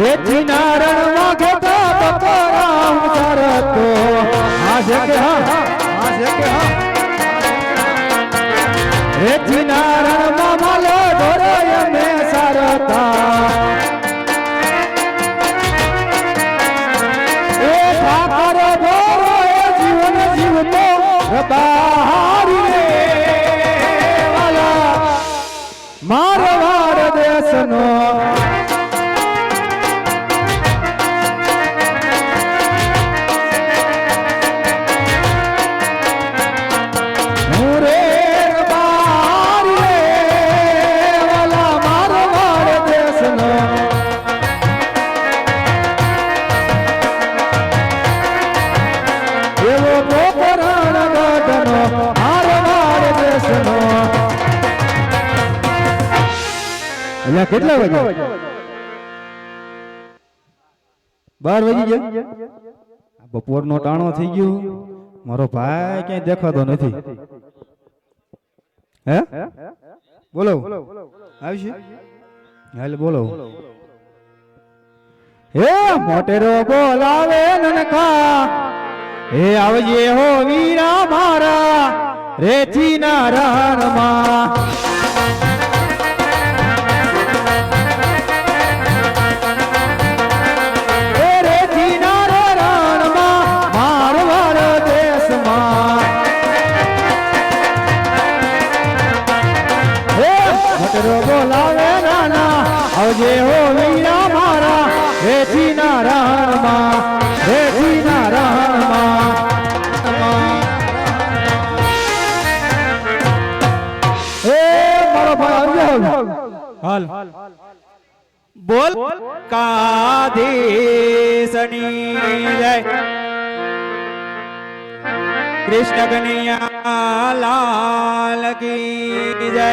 રેતી નારણમાં ઘટા કરતો. આજે કે હા, આજે કે હા. રેથી નારણ મામલો ધોરય મે સરતા. એ ઠાકર ધોરય જીવન જીવતો. રબારી એટલે કેટલા વાગે બાર વાગી ગયા? બપોર નો ટાણો થઈ ગયો. મારો ભાઈ ક્યાંય દેખાતો નથી. હે? બોલો. આવશે? હાલ બોલો. હે મોટેરો બોલાવે નનકા હે આવજે હો વીરા મારા. રેથી ના રણમાં આવજે હો વીરા મારા રેતી ના રણમાં રેતી ના રણમાં એ મારો ભાઈ આવજો હાલ બોલ કાધીસની જય કૃષ્ણ કનૈયા લાલ કી જય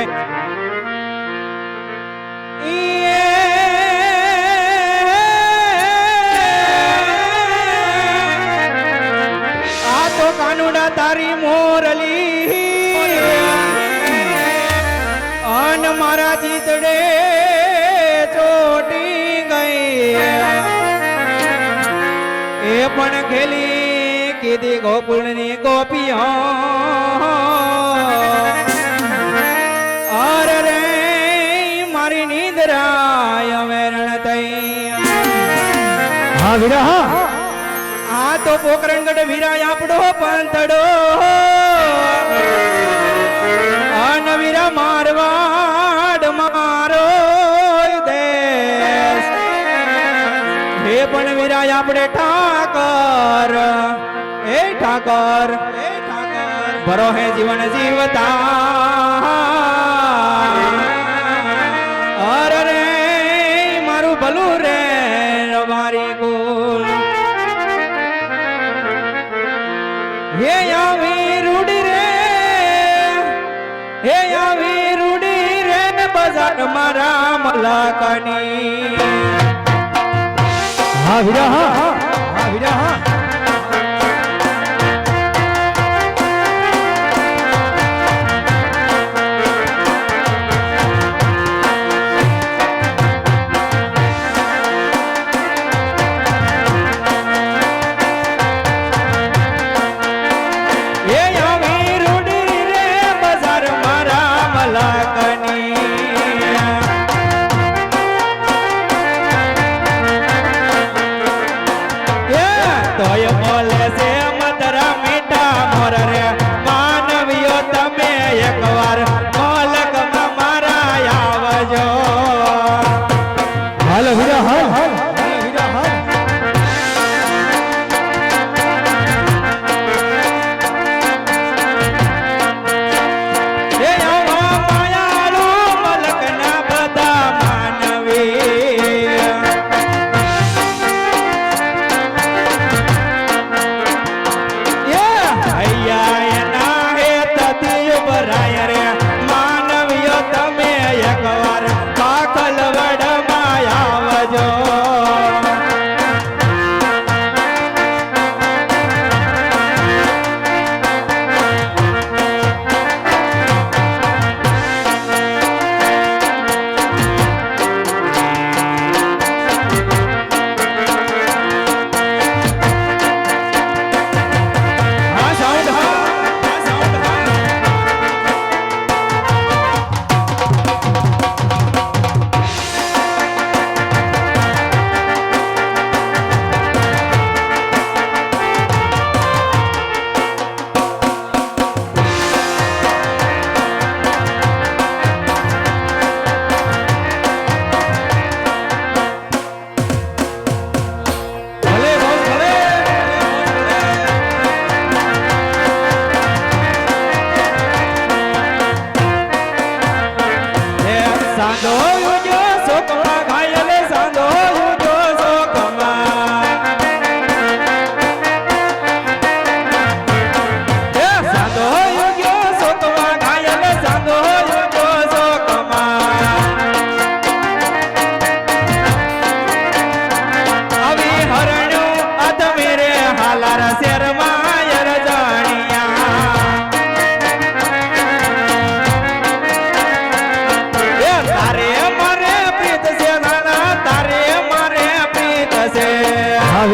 આ તો કાનુડા તારી મોરલી અન મારા ચિતડે ચોટી ગઈ. એ પણ ખેલી કીધી ગોકુળની ગોપીઓ અરે વીરા હા આ તો પોકરણગઢ વીરાય આપણો પંથડો અન વીરા મારવાડ મારો દેશ હે પણ વીરાય આપણે ઠાકર એ ઠાકર એ ઠાકર ભરો હે જીવન જીવતા અરે રે મારું ભલું રે હે આવી રૂડી રે. હે આવી રૂડી રે બજાર મારા મલાકની. હા વીરા હા. હા વીરા બોલે છે મધરા મીઠા મોર રે Lo से हर